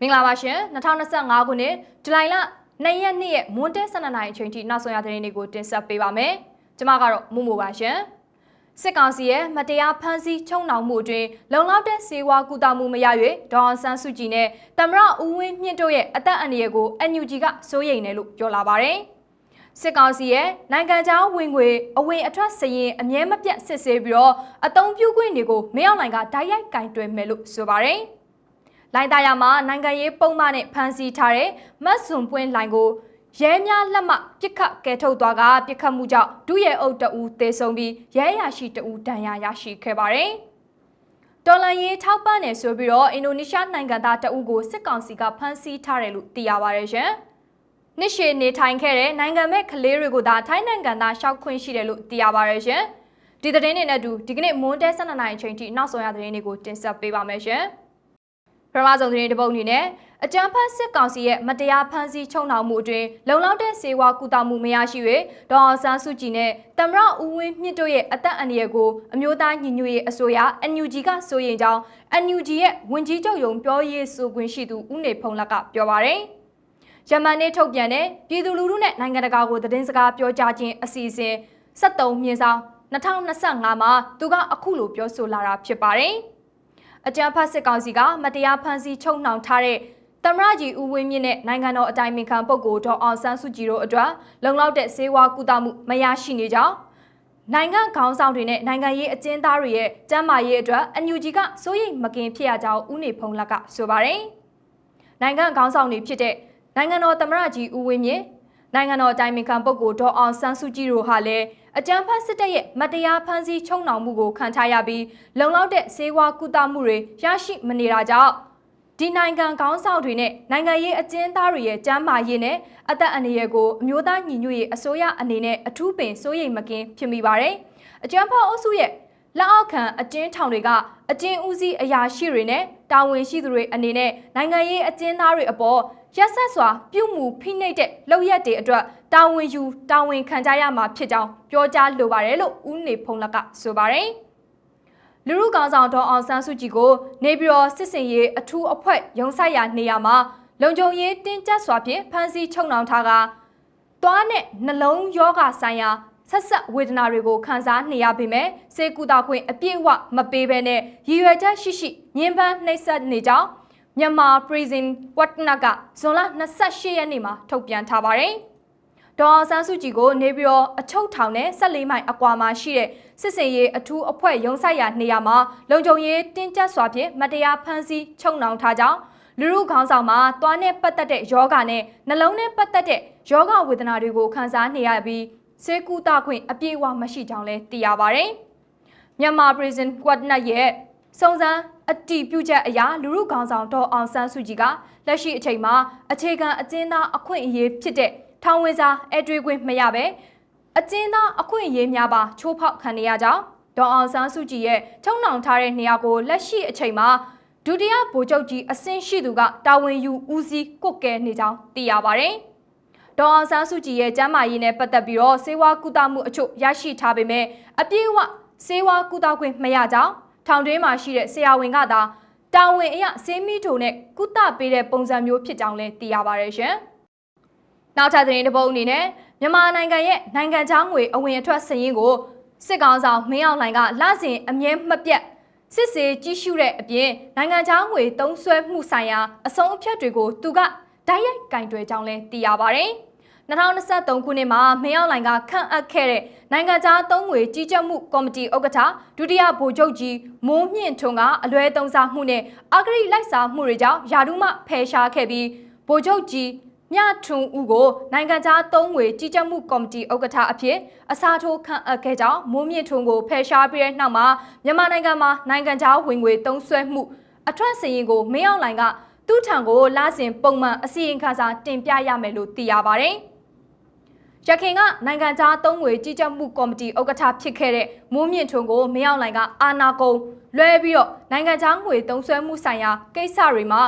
မင်္ဂလာပါရှင်2025ခုနှစ်ဇူလိုင်လ2ရက်နေ့ရဲ့မွန်းတဲ12နာရီအချိန်ထိနောက်ဆုံးရသတင်းတွေကိုတင်ဆက်ပေးပါမယ်။ကျွန်မကတော့မူမူပါရှင်။စစ်ကောင်စီရဲ့မတရားဖမ်းဆီးချုံနှောင်မှုအတွင်းလုံလောက်တဲ့စေဝါကူတာမှုမရ၍ဒေါအောင်ဆန်းစုကြည်နဲ့တမရဦးဝင်းမြင့်တို့ရဲ့အသက်အန္တရာယ်ကို NUG ကစိုးရိမ်တယ်လို့ပြောလာပါတယ်။စစ်ကောင်စီရဲ့နိုင်ငံခြားဝင်ငွေအဝင်အထွက်စရင်အမြဲမပြတ်စစ်ဆေးပြီးတော့အတုံးပြုခွင့်တွေကိုမင်းအောင်လှိုင်ကတိုက်ရိုက်ကင်တွယ်မယ်လို့ဆိုပါတယ်။ လိုင်တာယာမှာနိုင်ငံရေးပုံမှန်နဲ့ဖမ်းဆီးထားတဲ့မတ်စွန်ပွင့်လိုင်ကိုရဲများလက်မှပြစ်ခတ်ကဲထုတ်သွားကပြစ်ခတ်မှုကြောင့်ဒုရဲအုပ်တအူသေဆုံးပြီးရဲရရှိတအူဒဏ်ရာရရှိခဲ့ပါတယ်။တော်လန်ရေးထောက်ပံ့နေဆိုပြီးတော့အင်ဒိုနီးရှားနိုင်ငံသားတအူကိုစစ်ကောင်စီကဖမ်းဆီးထားတယ်လို့သိရပါတယ်ရှင်။နှစ်ရှည်နေထိုင်ခဲ့တဲ့နိုင်ငံမဲ့ကလေးတွေကိုသာထိုင်းနိုင်ငံသားရှောက်ခွင့်ရှိတယ်လို့သိရပါတယ်ရှင်။ဒီသတင်းတွေနဲ့အတူဒီကနေ့မွန်းတဲ12နိုင်အချိန်ထိနောက်ဆုံးရသတင်းတွေကိုတင်ဆက်ပေးပါမယ်ရှင်။ ပထမဆုံးသတင်းတစ်ပုဒ်အနေနဲ့အကြမ်းဖက်စစ်ကောင်စီရဲ့မတရားဖမ်းဆီးချုံနှောင်မှုအတွင်းလုံလောက်တဲ့စေဝါကူတာမှုမရရှိ၍ဒေါ်အောင်ဆန်းစုကြည်နဲ့တမရဦးဝင်းမြင့်တို့ရဲ့အသက်အန္တရာယ်ကိုအမျိုးသားညီညွတ်ရေးအစိုးရ NUG ကစိုးရိမ်ကြောင်း NUG ရဲ့ဝန်ကြီးချုပ်ယုံပြောရေးဆိုခွင့်ရှိသူဦးနေဖုံးလက်ကပြောပါရယ်ယမန်နေ့ထုတ်ပြန်တဲ့ပြည်သူလူထုနဲ့နိုင်ငံတကာကိုသတင်းစကားပြောကြားခြင်းအစီအစဉ်73မြင်းဆောင်2025မှာသူကအခုလိုပြောဆိုလာတာဖြစ်ပါတယ်။ အကြံဖတ်စစ်ကောင်စီကမတရားဖမ်းဆီးချုပ်နှောင်ထားတဲ့တမရကြီးဦးဝင်းမြင့်နဲ့နိုင်ငံတော်အတိုင်ပင်ခံပုဂ္ဂိုလ်ဒေါ်အောင်ဆန်းစုကြည်တို့အတွက်လုံလောက်တဲ့စေဝါကူတာမှုမရရှိနေကြောင်းနိုင်ငံခေါင်းဆောင်တွေနဲ့နိုင်ငံရေးအကျဉ်းသားတွေရဲ့ကျန်းမာရေးအတွက်အန်ယူဂျီကစိုးရိမ်မကင်ဖြစ်ရကြောင်းဦးနေဖုံးလက်ကဆိုပါတယ်။နိုင်ငံခေါင်းဆောင်တွေဖြစ်တဲ့နိုင်ငံတော်သမ္မတကြီးဦးဝင်းမြင့် နိုင်ငံတော်အတိုင်ပင်ခံပုဂ္ဂိုလ်ဒေါ်အောင်ဆန်းစုကြည်တို့ဟာလည်းအကြံဖတ်စစ်တပ်ရဲ့မတရားဖမ်းဆီးချုံနှောင်မှုကိုခံထားရပြီးလုံလောက်တဲ့စေဝါကုသမှုတွေရရှိမနေတာကြောင့်ဒီနိုင်ငံခေါင်းဆောင်တွေနဲ့နိုင်ငံရေးအကျဉ်းသားတွေရဲ့ကျန်းမာရေးနဲ့အသက်အန္တရာယ်ကိုအမျိုးသားညီညွတ်ရေးအစိုးရအနေနဲ့အထူးပင်စိုးရိမ်မကင်းဖြစ်မိပါတယ်။အကြံဖတ်အုပ်စုရဲ့ လက်အောက်ခံအကျဉ်းထောင်တွေကအကျဉ်းဦးစီးအရာရှိတွေနဲ့တာဝန်ရှိသူတွေအနေနဲ့နိုင်ငံရေးအကျဉ်းသားတွေအပေါ်ရက်ဆက်စွာပြုမှုဖိနှိပ်တဲ့လောက်ရက်တွေအတွက်တာဝန်ယူတာဝန်ခံကြရမှာဖြစ်ကြောင်းပြောကြားလိုပါတယ်လို့ဦးနေဖုံးလက်ကဆိုပါတယ်လူရုကောင်ဆောင်ဒေါ်အောင်ဆန်းစုကြည်ကိုနေပြည်တော်စစ်စင်ရေးအထူးအဖွဲ့ရုံဆိုင်ရာနေရာမှာလုံခြုံရေးတင်းကျပ်စွာဖြင့်ဖမ်းဆီးချုပ်နှောင်ထားကသွားနဲ့နှလုံးယောဂဆိုင်ရာ ဆက်ဆက်ဝေဒနာတွေကိုခံစားနေရပေမဲ့စေကူတာခွင့်အပြည့်အဝမပေးဘဲနဲ့ရည်ရွယ်ချက်ရှိရှိညှဉ်းပန်းနှိပ်စက်နေကြောင်းမြန်မာ Prison Watna ကဇွန်လ28ရက်နေ့မှာထုတ်ပြန်ထားပါတယ်။ဒေါ်ဆန်းစုကြည်ကိုနေပြီးတော့အချုပ်ထောင်နဲ့14မိုင်အကွာမှာရှိတဲ့စစ်စင်ရေးအထူးအဖွဲ့ရုံးဆိုင်ရာနေရာမှာလုံခြုံရေးတင်းကျပ်စွာဖြင့်မတရားဖမ်းဆီးချုပ်နှောင်ထားကြောင်းလူမှုခေါင်းဆောင်မှာသွားနဲ့ပတ်သက်တဲ့ယောဂနဲ့နှလုံးနဲ့ပတ်သက်တဲ့ယောဂဝေဒနာတွေကိုခံစားနေရပြီး ဆေးကုသခွင့်အပြည့်အဝမရှိကြောင်းလည်းသိရပါတယ်။မြန်မာ Prison Quadnet ရဲ့စုံစမ်းအတီးပြုချက်အရာလူမှုခေါင်းဆောင်ဒေါ်အောင်ဆန်းစုကြည်ကလက်ရှိအချိန်မှာအခြေခံအကျဉ်းသားအခွင့်အရေးဖြစ်တဲ့ထောင်ဝင်စာအတွေ့ခွင့်မရပဲအကျဉ်းသားအခွင့်အရေးများပါချိုးဖောက်ခံနေရကြောင်းဒေါ်အောင်ဆန်းစုကြည်ရဲ့ထုံနှောင်ထားတဲ့နေရာကိုလက်ရှိအချိန်မှာဒုတိယဗိုလ်ချုပ်ကြီးအဆင့်ရှိသူကတာဝန်ယူဦးစီးကွက်ကဲနေကြောင်းသိရပါတယ်။ ဒေါ်အောင်ဆန်းစုကြည်ရဲ့ကျမ်းမာရေးနဲ့ပတ်သက်ပြီးတော့စေဝါကုသမှုအချို့ရရှိထားပေမဲ့အပြည့်အဝစေဝါကုသခွင့်မရကြောင်းထောင်တွင်းမှာရှိတဲ့ဆရာဝန်ကသာတာဝန်အရဆေးမီးထုံနဲ့ကုသပေးတဲ့ပုံစံမျိုးဖြစ်ကြောင်းလည်းသိရပါတယ်ရှင်။နောက်ထပ်သတင်းတစ်ပုဒ်အနေနဲ့မြန်မာနိုင်ငံရဲ့နိုင်ငံခြားငွေအဝင်အထွက်စည်ရင်းကိုစစ်ကောင်ဆောင်မင်းအောင်လှိုင်ကလစဉ်အမြဲမပြတ်စစ်စေးကြီးရှုတဲ့အပြင်နိုင်ငံခြားငွေသုံးစွဲမှုဆိုင်ရာအဆုံးအဖြတ်တွေကိုသူကတိုက်ရိုက်ကင်တွယ်ကြောင်းလည်းသိရပါတယ်။ 2023ခုနှစ်မှာမင်းအောင်လှိုင်ကခန့်အပ်ခဲ့တဲ့နိုင်ငံခြားသုံးငွေကြီးကြပ်မှုကော်မတီဥက္ကဋ္ဌဒုတိယဗိုလ်ချုပ်ကြီးမိုးမြင့်ထွန်းကအလွဲသုံးစားမှုနဲ့အဂရိလိုက်စားမှုတွေကြောင့်ယာဒုမဖယ်ရှားခဲ့ပြီးဗိုလ်ချုပ်ကြီးမြထွန်းဦးကိုနိုင်ငံခြားသုံးငွေကြီးကြပ်မှုကော်မတီဥက္ကဋ္ဌအဖြစ်အစားထိုးခန့်အပ်ခဲ့ကြောင်းမိုးမြင့်ထွန်းကိုဖယ်ရှားပြီးတဲ့နောက်မှာမြန်မာနိုင်ငံမှာနိုင်ငံခြားဝင်ငွေသုံးစွဲမှုအထွတ်စရင်ကိုမင်းအောင်လှိုင်ကသူ့ထံကိုလာစဉ်ပုံမှန်အစီရင်ခံစာတင်ပြရမယ်လို့သိရပါတယ်။ ရခင်ကနိုင်ငံခြားသုံးငွေကြီးကြပ်မှုကော်မတီဥက္ကဋ္ဌဖြစ်ခဲ့တဲ့မိုးမြင့်ထွန်းကိုမင်းအောင်လှိုင်ကအာနာကုံလွှဲပြီးတော့နိုင်ငံခြားငွေသုံးစွဲမှုဆိုင်ရာကိစ္စတွေမှာ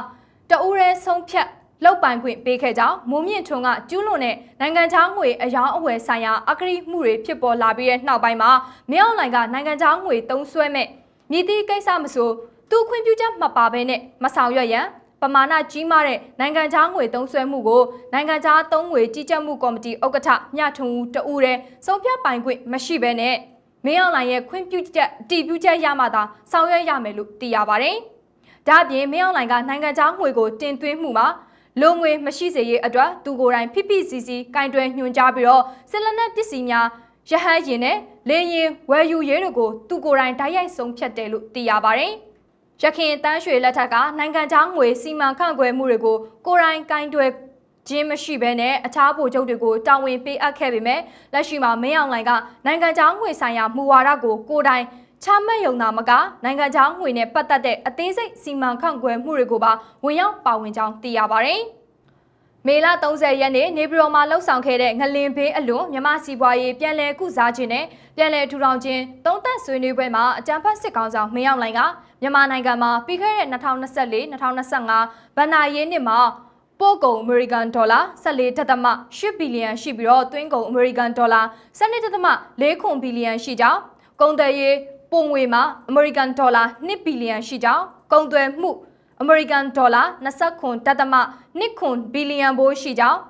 တအူးရဲဆုံးဖြတ်လောက်ပိုင်ခွင့်ပေးခဲ့ကြောင်းမိုးမြင့်ထွန်းကကျူးလွန်တဲ့နိုင်ငံခြားငွေအယောင်းအဝယ်ဆိုင်ရာအကရိမှုတွေဖြစ်ပေါ်လာပြီးတဲ့နောက်ပိုင်းမှာမင်းအောင်လှိုင်ကနိုင်ငံခြားငွေသုံးစွဲမဲ့မြည်သည့်ကိစ္စမဆိုသူခွင့်ပြုချက်မပါဘဲနဲ့မဆောင်ရွက်ရန် ပမာဏကြီးမားတဲ့နိုင်ငံခြားငွေသုံးစွဲမှုကိုနိုင်ငံခြားသုံးငွေကြီးကြပ်မှုကော်မတီဥက္ကဋ္ဌမြထွန်းဦးတဦးတဲ့စုံဖြတ်ပိုင်ခွင့်မရှိဘဲနဲ့မင်းအောင်လှိုင်ရဲ့ခွင့်ပြုချက်အတည်ပြုချက်ရမှသာဆောင်ရွက်ရမယ်လို့သိရပါတယ်။ဒါ့အပြင်မင်းအောင်လှိုင်ကနိုင်ငံခြားငွေကိုတင်သွင်းမှုမှာလုံငွေမရှိစေရေးအတွက်သူကိုယ်တိုင်ဖိဖိစီစီကင်တွယ်ညွှန်ကြားပြီးတော့စစ်လက်နက်ပစ္စည်းများရဟန်းရင်နဲ့လေရင်ဝယ်ယူရေးတို့ကိုသူကိုယ်တိုင်တိုက်ရိုက်ဆုံးဖြတ်တယ်လို့သိရပါတယ်။ ရခင်တန်းရွှေလက်ထက်ကနိုင်ငံခြားငွေစီမံခန့်ခွဲမှုတွေကိုကိုယ်တိုင်ကင်တွယ်ခြင်းမရှိဘဲနဲ့အခြားဗိုလ်ချုပ်တွေကိုတာဝန်ပေးအပ်ခဲ့ပေမဲ့လက်ရှိမှာမင်းအောင်လှိုင်ကနိုင်ငံခြားငွေဆိုင်ရာမူဝါဒကိုကိုယ်တိုင်ချမှတ်ရုံသာမကနိုင်ငံခြားငွေနဲ့ပတ်သက်တဲ့အသေးစိတ်စီမံခန့်ခွဲမှုတွေကိုပါဝင်ရောက်ပါဝင်ကြောင်းသိရပါတယ်။ မေလ30ရက်နေ့နေပြည်တော်မှာလှုပ်ဆောင်ခဲ့တဲ့ငလင်ဘေးအလွန်မြမစီပွားရေးပြည်လဲကုစားခြင်းနဲ့ပြည်လဲထူထောင်ခြင်းသုံးသက်ဆွေးနွေးပွဲမှာအကြံဖက်စစ်ကောင်ဆောင်မင်းအောင်လှိုင်ကမြန်မာနိုင်ငံမှာပြီးခဲ့တဲ့2024-2025ဘဏ္ဍာရေးနှစ်မှာပို့ကုန်အမေရိကန်ဒေါ်လာ14.8ဘီလီယံရှိပြီးတော့သွင်းကုန်အမေရိကန်ဒေါ်လာ12.4ခွန်ဘီလီယံရှိကြောင်းကုန်သွယ်ရေးပုံငွေမှာအမေရိကန်ဒေါ်လာ2ဘီလီယံရှိကြောင်းကုန်သွယ်မှု အမေရိကန်ဒေါ်လာ20ခွန်တသမ2ခွန်ဘီလီယံဘိုးရှိကြောင်း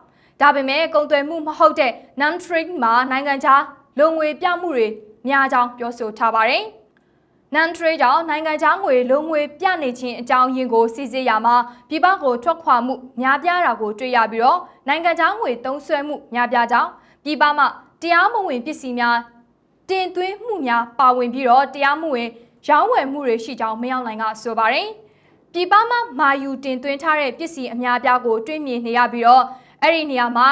ဒါပေမဲ့ကုန်သွယ်မှုမဟုတ်တဲ့ non trade မှာနိုင်ငံခြားလုံငွေပြမှုတွေများကြောင်းပြောဆိုထားပါတယ်။ non trade ကြောင့်နိုင်ငံခြားငွေလုံငွေပြနေခြင်းအကြောင်းရင်းကိုစစ်ဆေးရမှာပြည်ပကိုထွက်ခွာမှုများပြားတာကိုတွေ့ရပြီးတော့နိုင်ငံခြားငွေသုံးစွဲမှုများပြားကြောင်းပြည်ပမှာတရားမဝင်ပစ္စည်းများတင်သွင်းမှုများပါဝင်ပြီးတော့တရားမဝင်ရောင်းဝယ်မှုတွေရှိကြောင်းမင်းအောင်လှိုင်ကဆိုပါတယ်။ ပြည်ပမှာမာယူတင်သွင်းထားတဲ့ပစ္စည်းအများပြားကိုတွေ့မြင်နေရပြီးတော့အဲ့ဒီနေရာမှာ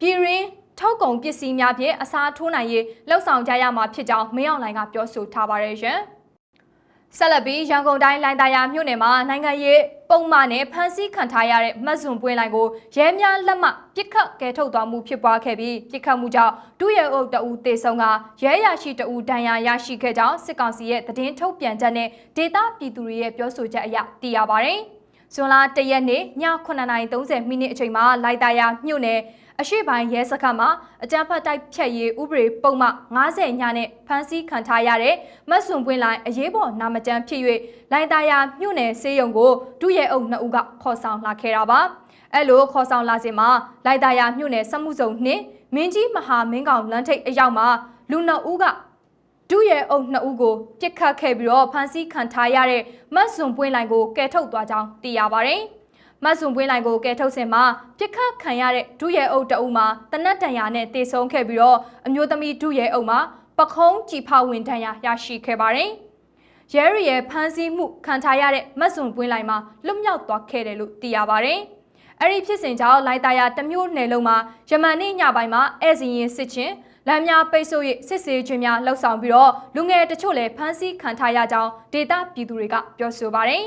ပြည်ရင်းထုတ်ကုန်ပစ္စည်းများဖြင့်အစားထိုးနိုင်ရေးလှုပ်ဆောင်ကြရမှာဖြစ်ကြောင်းမင်းအောင်လှိုင်ကပြောဆိုထားပါတယ်ရှင်။ ဆက်လက်ပြီးရန်ကုန်တိုင်းလိုင်သာယာမြို့နယ်မှာနိုင်ငံရေးပုံမှန်နဲ့ဖမ်းဆီးခံထားရတဲ့မတ်ဇွန်ပွင့်လိုင်ကိုရဲများလက်မှပြစ်ခတ်ကဲထုတ်သွားမှုဖြစ်ပွားခဲ့ပြီးပြစ်ခတ်မှုကြောင့်ဒုရဲအုပ်တအူတေဆုံးကရဲရရှိတအူဒဏ်ရာရရှိခဲ့ကြောင်းစစ်ကောင်စီရဲ့သတင်းထုတ်ပြန်ချက်နဲ့ဒေတာပြည်သူတွေရဲ့ပြောဆိုချက်အရသိရပါတယ်။ ဇွန်လ၁ရက်နေ့ည9:30မိနစ်အချိန်မှာလိုက်တာယာမြို့နယ်အရှိပိုင်းရဲစခန်းမှာအကြမ်းဖက်တိုက်ဖြတ်ရေးဥပဒေပုံမှ90ညနဲ့ဖမ်းဆီးခံထားရတဲ့မတ်စွန်ပွင့်လိုင်းအရေးပေါ်နာမကျန်းဖြစ်၍လိုင်တာယာမြို့နယ်စေယုံကိုဒုရဲအုပ်နှစ်ဦးကခေါ်ဆောင်လာခဲ့တာပါအဲ့လိုခေါ်ဆောင်လာစဉ်မှာလိုက်တာယာမြို့နယ်စမှုစုံနှင့်မင်းကြီးမဟာမင်းကောင်လမ်းထိပ်အရောက်မှာလူနှစ်ဦးက ဒုရဲအုပ်နှစ်ဦးကိုပြစ်ခတ်ခဲ့ပြီးတော့ဖမ်းဆီးခံထားရတဲ့မတ်စွန်ပွင့်လိုင်းကိုကယ်ထုတ်သွားကြောင်းသိရပါတယ်။မတ်စွန်ပွင့်လိုင်ကိုကယ်ထုတ်စင်မှာပြစ်ခတ်ခံရတဲ့ဒုရဲအုပ်တအုပ်မှာတနတ်တန်ရာနဲ့တေဆုံးခဲ့ပြီးတော့အမျိုးသမီးဒုရဲအုပ်မှာပခုံးကြည်ဖဝင်တန်ရာရရှိခဲ့ပါတယ်။ရဲရီရဲ့ဖမ်းဆီးမှုခံထားရတဲ့မတ်စွန်ပွင့်လိုင်မှာလွတ်မြောက်သွားခဲ့တယ်လို့သိရပါတယ်။အဲ့ဒီဖြစ်စဉ်ကြောင့်လိုက်တာယာတမျိုးနယ်လုံးမှာယမန်နေ့ညပိုင်းမှာဧည့်စင်ရင်စစ်ချင်း လမ်းများပိတ်ဆို့၍စစ်ဆေးခြင်းများလှုပ်ဆောင်ပြီးတော့လူငယ်တချို့လည်းဖမ်းဆီးခံထားရကြောင်းဒေတာပြည်သူတွေကပြောဆိုပါတယ်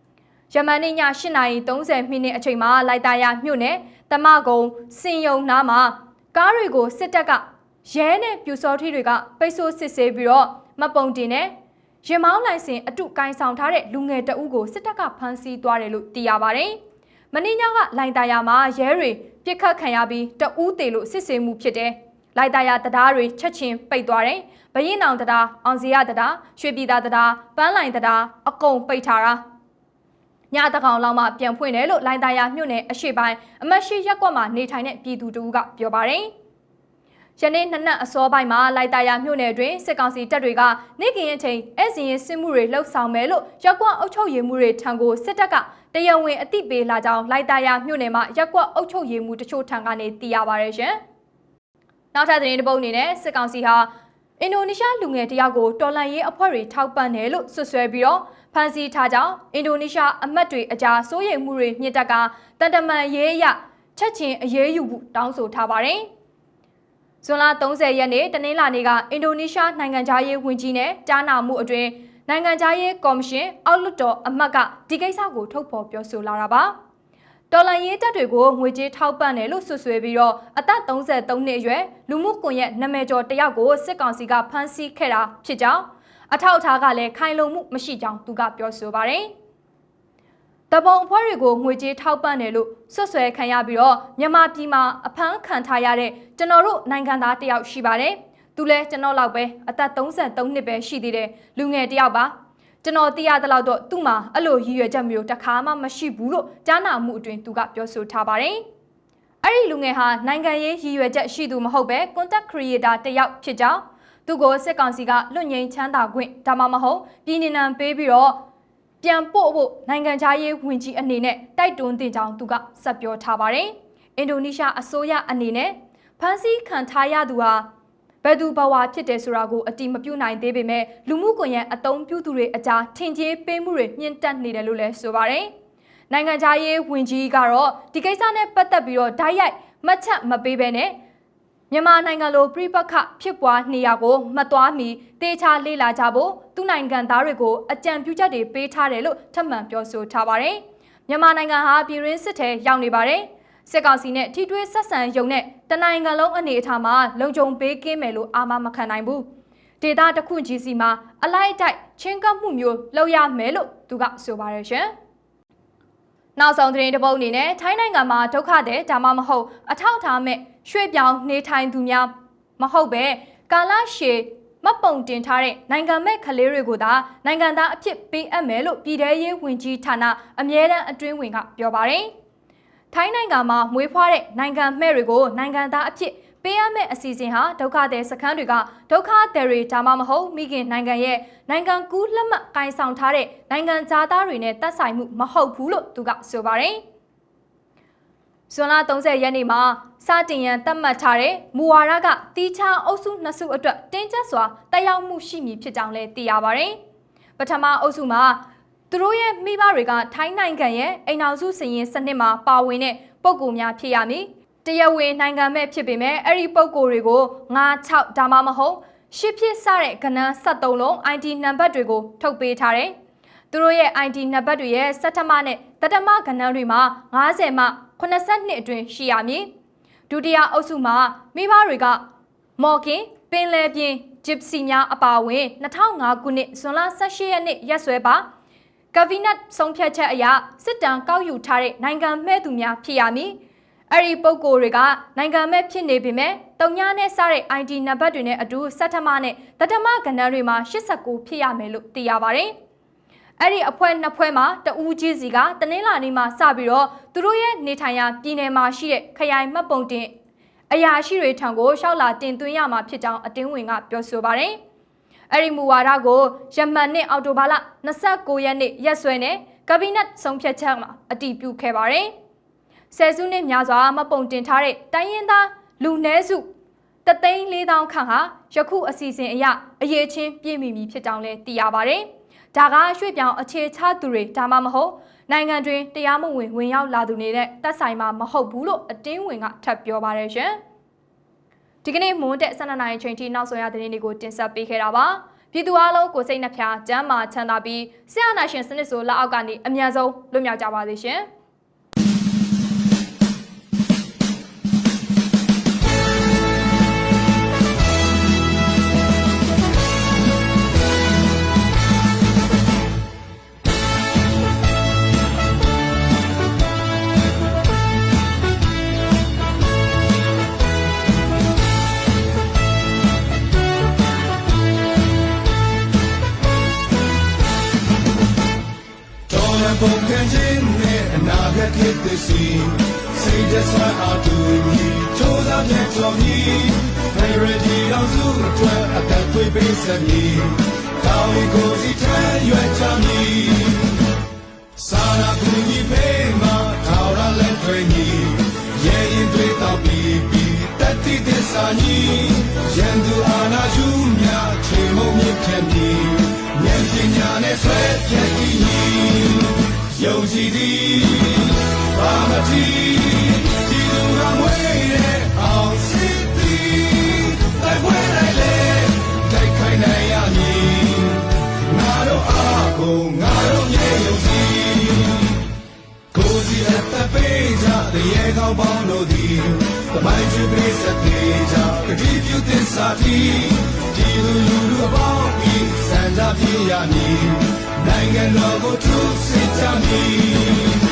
။ယမန်နေ့ည8:30မိနစ်အချိန်မှာလိုက်တာယာမြို့နယ်တမကုံစင်ယုံနားမှာကားတွေကိုစစ်တပ်ကရဲနဲ့ပြူစောထီတွေကပိတ်ဆို့စစ်ဆေးပြီးတော့မပုံတင်နဲ့ရင်မောင်းလိုင်စင်အတုကိုင်းဆောင်ထားတဲ့လူငယ်တအုပ်ကိုစစ်တပ်ကဖမ်းဆီးသွားတယ်လို့သိရပါတယ်။မင်းညကလိုင်တာယာမှာရဲတွေပြစ်ခတ်ခံရပြီးတအုပ်တေလို့စစ်ဆေးမှုဖြစ်တယ်။ လိုက်တာယာတရားတွေချက်ချင်းပိတ်သွားတယ်။ဘရင်အောင်တရားအောင်စီရတရားရွှေပြည်သာတရားပန်းလိုင်တရားအကုန်ပိတ်ထားတာ။ညတကောင်လောက်မှပြန်ဖွင့်တယ်လို့လိုင်တာယာမြို့နယ်အရှိပိုင်းအမတ်ရှိရက်ကွက်မှာနေထိုင်တဲ့ပြည်သူတူကပြောပါတယ်။ယနေ့နှစ်နက်အစောပိုင်းမှာလိုက်တာယာမြို့နယ်တွင်စစ်ကောင်စီတပ်တွေကနေကင်းအချိန်အစင်ရင်စစ်မှုတွေလှုပ်ဆောင်မယ်လို့ရက်ကွက်အုပ်ချုပ်ရေးမှုတွေထံကိုစစ်တပ်ကတရားဝင်အသိပေးလာကြောင်းလိုက်တာယာမြို့နယ်မှာရက်ကွက်အုပ်ချုပ်ရေးမှုတချို့ထံကနေသိရပါရရှင်။ နောက်ထပ်သတင်းတစ်ပုဒ်အနေနဲ့စစ်ကောင်စီဟာအင်ဒိုနီးရှားလူငယ်တယောက်ကိုတော်လန်ရေးအဖွဲ့တွေထောက်ပံ့တယ်လို့ဆွဆွဲပြီးတော့ဖမ်းဆီးထားကြောင်းအင်ဒိုနီးရှားအမတ်တွေအကြားစိုးရိမ်မှုတွေမြင့်တက်ကတန်တမန်ရေးအရချက်ချင်းအရေးယူဖို့တောင်းဆိုထားပါတယ်။ဇွန်လ30ရက်နေ့တနင်္လာနေ့ကအင်ဒိုနီးရှားနိုင်ငံသားရေးဝန်ကြီးနဲ့ကြားနာမှုအတွင်းနိုင်ငံသားရေးကော်မရှင်အောက်လွှတ်တော်အမတ်ကဒီကိစ္စကိုထုတ်ဖော်ပြောဆိုလာတာပါ။ တော်လန်ရေးတပ်တွေကိုငွေကြေးထောက်ပံ့တယ်လို့ဆွဆွဲပြီးတော့အသက်33နှစ်အရွယ်လူမှုကွန်ရက်နာမည်ကျော်တယောက်ကိုစစ်ကောင်စီကဖမ်းဆီးခဲ့တာဖြစ်ကြောင်းအထောက်အထားကလည်းခိုင်လုံမှုမရှိကြောင်းသူကပြောဆိုပါတယ်။တပုံအဖွဲ့တွေကိုငွေကြေးထောက်ပံ့တယ်လို့ဆွဆွဲခံရပြီးတော့မြန်မာပြည်မှာအဖမ်းခံထားရတဲ့ကျွန်တော်တို့နိုင်ငံသားတယောက်ရှိပါတယ်။သူလဲကျွန်တော်လောက်ပဲအသက်33နှစ်ပဲရှိသေးတယ်လူငယ်တယောက်ပါ။ ကျကျွန်တော်သိရသလောက်တော့သူ့မှာအဲ့လိုရည်ရွယ်ချက်မျိုးတစ်ခါမှမရှိဘူးလို့ကြားနာမှုအတွင်းသူကပြောဆိုထားပါတယ်။အဲ့ဒီလူငယ်ဟာနိုင်ငံရေးရည်ရွယ်ချက်ရှိသူမဟုတ်ပဲ content creator တစ်ယောက်ဖြစ်ကြောင်းသူကိုစစ်ကောင်စီကလွတ်ငင်းချမ်းသာခွင့်ဒါမှမဟုတ်ပြည်နေနံပေးပြီးတော့ပြန်ပို့ဖို့နိုင်ငံခြားရေးဝန်ကြီးအနေနဲ့တိုက်တွန်းတင်ကြောင်းသူကဆက်ပြောထားပါတယ်။အင်ဒိုနီးရှားအစိုးရအနေနဲ့ဖမ်းဆီးခံထားရသူဟာ ဘယ်သူဘဝဖြစ်တယ်ဆိုတာကိုအတိမပြုနိုင်သေးပေမဲ့လူမှုကွန်ရက်အသုံးပြုသူတွေအကြားထင်ကြေးပေးမှုတွေမြင့်တက်နေတယ်လို့လည်းဆိုပါတယ်။နိုင်ငံခြားရေးဝန်ကြီးကတော့ဒီကိစ္စနဲ့ပတ်သက်ပြီးတော့ဓာတ်ရိုက်မှတ်ချက်မပေးဘဲနဲ့မြန်မာနိုင်ငံလိုပြိပခဖြစ်ပွားနေရကိုမသွားမီတေချာလေ့လာကြဖို့သူ့နိုင်ငံသားတွေကိုအကြံပြုချက်တွေပေးထားတယ်လို့ထပ်မံပြောဆိုထားပါတယ်။မြန်မာနိုင်ငံဟာပြည်ရင်းစစ်ထဲရောက်နေပါတယ်။ စစ်ကောင်စီနဲ့ထိတွေ့ဆက်ဆံရုံနဲ့တနိုင်ငံလုံးအနေအထားမှာလုံခြုံပေးကင်းမယ်လို့အာမမခံနိုင်ဘူး။ဒေတာတစ်ခုကြီးစီမှာအလိုက်အတိုက်ချင်းကပ်မှုမျိုးလုပ်ရမယ်လို့သူကဆိုပါတယ်ရှင်။နောက်ဆုံးသတင်းတစ်ပုဒ်အနေနဲ့ထိုင်းနိုင်ငံမှာဒုက္ခတဲ့ဒါမှမဟုတ်အထောက်ထားမဲ့ရွှေ့ပြောင်းနေထိုင်သူများမဟုတ်ပဲကာလရှည်မပုံတင်ထားတဲ့နိုင်ငံမဲ့ကလေးတွေကိုသာနိုင်ငံသားအဖြစ်ပေးအပ်မယ်လို့ပြည်ထရေးဝန်ကြီးဌာနအမြဲတမ်းအတွင်းဝင်ကပြောပါတယ်။ ထိုင်းနိုင်ငံမှာမွေးဖွားတဲ့နိုင်ငံမဲ့တွေကိုနိုင်ငံသားအဖြစ်ပေးရမယ့်အစီအစဉ်ဟာဒုက္ခသည်စခန်းတွေကဒုက္ခသည်တွေဒါမှမဟုတ်မိခင်နိုင်ငံရဲ့နိုင်ငံကူးလက်မှတ်ကင်ဆောင်ထားတဲ့နိုင်ငံသားတွေနဲ့သက်ဆိုင်မှုမဟုတ်ဘူးလို့သူကဆိုပါတယ်။ဇွန်လ30ရက်နေ့မှာစတင်ရန်သတ်မှတ်ထားတဲ့မူဝါဒကတီးခြားအုပ်စုနှစ်စုအတွက်တင်းကျပ်စွာတက်ရောက်မှုရှိမည်ဖြစ်ကြောင်းလည်းသိရပါတယ်။ပထမအုပ်စုမှာ သူတို့ရဲ့မိဘတွေကထိုင်းနိုင်ငံရဲ့အိမ်အောင်စုစည်ရင်စနစ်မှာပါဝင်တဲ့ပုံကူများဖြစ်ရမည်။တရဝေနိုင်ငံမဲ့ဖြစ်ပေမဲ့အဲ့ဒီပုံကူတွေကို96ဒါမှမဟုတ်ရှစ်ဖြစ်စတဲ့ကဏ္ဍ73လုံး ID နံပါတ်တွေကိုထုတ်ပေးထားတယ်။သူတို့ရဲ့ ID နံပါတ်တွေရဲ့စက်ထမနဲ့တတမကဏ္ဍတွေမှာ90မှ82အတွင်းရှိရမည်ဒုတိယအုပ်စုမှာမိဘတွေကမော်ကင်ပင်လယ်ပြင်ဂျစ်စီများအပါအဝင်2005ခုနှစ်ဇွန်လ18ရက်နေ့ရက်စွဲပါ ကဗီနက်ဆုံးဖြတ်ချက်အရစစ်တမ်းကောက်ယူထားတဲ့နိုင်ငံမဲ့သူများဖြစ်ရမည်အဲ့ဒီပုံကိုယ်တွေကနိုင်ငံမဲ့ဖြစ်နေပေမဲ့တုံညာနဲ့စတဲ့ ID နံပါတ်တွေနဲ့အတူစက်ထမနဲ့တထမကဏ္ဍတွေမှာ89ဖြစ်ရမယ်လို့သိရပါတယ်။အဲ့ဒီအဖွဲ့နှစ်ဖွဲ့မှာတဦးချင်းစီကတနင်္လာနေ့မှာစပြီးတော့သူတို့ရဲ့နေထိုင်ရာပြည်နယ်မှာရှိတဲ့ခရိုင်မှတ်ပုံတင်အရာရှိတွေထံကိုရှောက်လာတင်သွင်းရမှာဖြစ်ကြောင်းအတင်းဝင်ကပြောဆိုပါတယ်။ အဲ့ဒီမူဝါဒကိုယမန်နှစ်အောက်တိုဘာလ29ရက်နေ့ရက်စွဲနဲ့ကဘိနက်ဆုံးဖြတ်ချက်မှာအတည်ပြုခဲ့ပါတယ်။ဆယ်စုနှစ်များစွာမပုံတင်ထားတဲ့တိုင်းရင်းသားလူနည်းစုတသိန်း၄000ခန့်ဟာယခုအစီအစဉ်အရအရေးချင်းပြည့်မီမီဖြစ်ကြောင်းလည်းသိရပါတယ်။ဒါကရွှေ့ပြောင်းအခြေချသူတွေဒါမှမဟုတ်နိုင်ငံတွင်တရားမဝင်ဝင်ရောက်လာသူတွေနဲ့တက်ဆိုင်မှာမဟုတ်ဘူးလို့အတင်းဝင်ကထပ်ပြောပါတယ်ရှင်။ ဒီကနေ့မွန်းတဲ့12နာရီချိန်ထိနောက်ဆုံးရသတင်းတွေကိုတင်ဆက်ပေးခဲ့တာပါ။ပြည်သူအလုံးကိုစိတ်နှဖျားကျမ်းမာချမ်းသာပြီးဆရာနာရှင်စနစ်ဆိုလက်အောက်ကနေအမြန်ဆုံးလွတ်မြောက်ကြပါစေရှင်။။ ဖြစ်သည်စီစိတ်တဆွမ်းအားတူညီစူးစမ်းပြန်ကြော်ညီဖေရဒီအောင်စုအတွက်အသက်သွေးပေးဆက်မည်ကောင်းကိုစီထမ်းရွက်ချမည်စာနာကူညီဖေးမှာထောက်ရလက်တွေညီရဲ့ရင်တွေတော့ပြီးပြီးတတိသစ္စာညီရန်သူအာနာယူမြချေမုံမြင့်ခဲ့မည်ဉာဏ်ပညာနဲ့ဆွဲပြည့်ညီ ယုံကြည်သည်ဘာမတိဒီလူကမွေးတဲ့အောင်စစ်သည်တိုက်ပွဲလိုက်လေတိုက်ခိုင်းနိုင်ရမည်ငါတို့အားကိုငါတို့မြေယုံကြည်ကိုစီအသက်ပေးကြတရေကောင်းပေါင်းတို့သည်တမိုင်းချစ်ပေးစတဲ့ကြကတိပြုသစ္စာတီဒီလူလူလူအပေါင်းပြီးစံကြပြရမည် နိုင်ငံတော်ကိုသူစစ်ကြမည်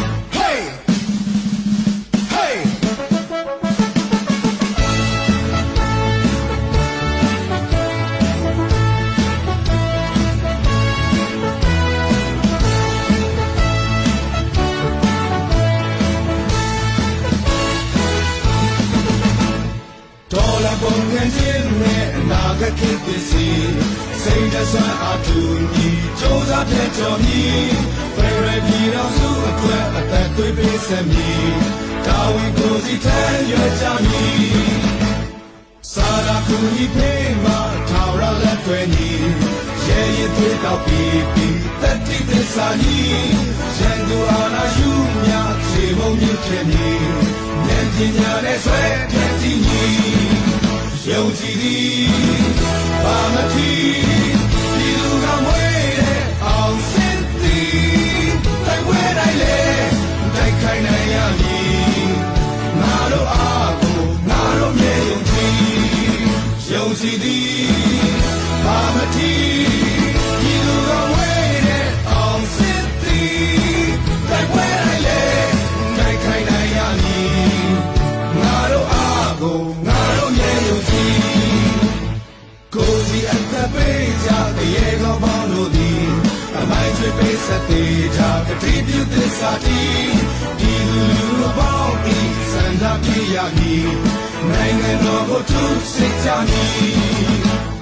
ကုန်ခံခြင်းနဲ့အနာဂတ်ခေတ်ပစ္စည်းစိတ်တဆွမ်းအတူညီစူးစမ်းပြကြော်မီဖယ်ရပြည်တော်စုအတွက်အသက်သွေးပေးဆက်မီဒါဝိကိုစီထမ်းရွက်ကြမီစာရာကူညီပေးမှာထာဝရလက်တွဲညီရဲရည်သွေးတောက်ပြီးပြီးတတိသစ္စာညီရန်သူအာနာယူမြခြေမုံမြင့်ခြင်းညီဉာဏ်ပညာနဲ့ဆွဲပြည့်စည်ညီ ယုံကြည်သည်ဘာမထီ ကိုယ်စီအသက်ပေးကြတရေကောပေါင်းတို့သည်အမိုင်းချွေပေးဆက်သေးကြကတိပြုသစ္စာတီဒီလူလူပေါင်းပြီးစံသာပြရမည်နိုင်ငံတော်ကိုသူစစ်ကြမည်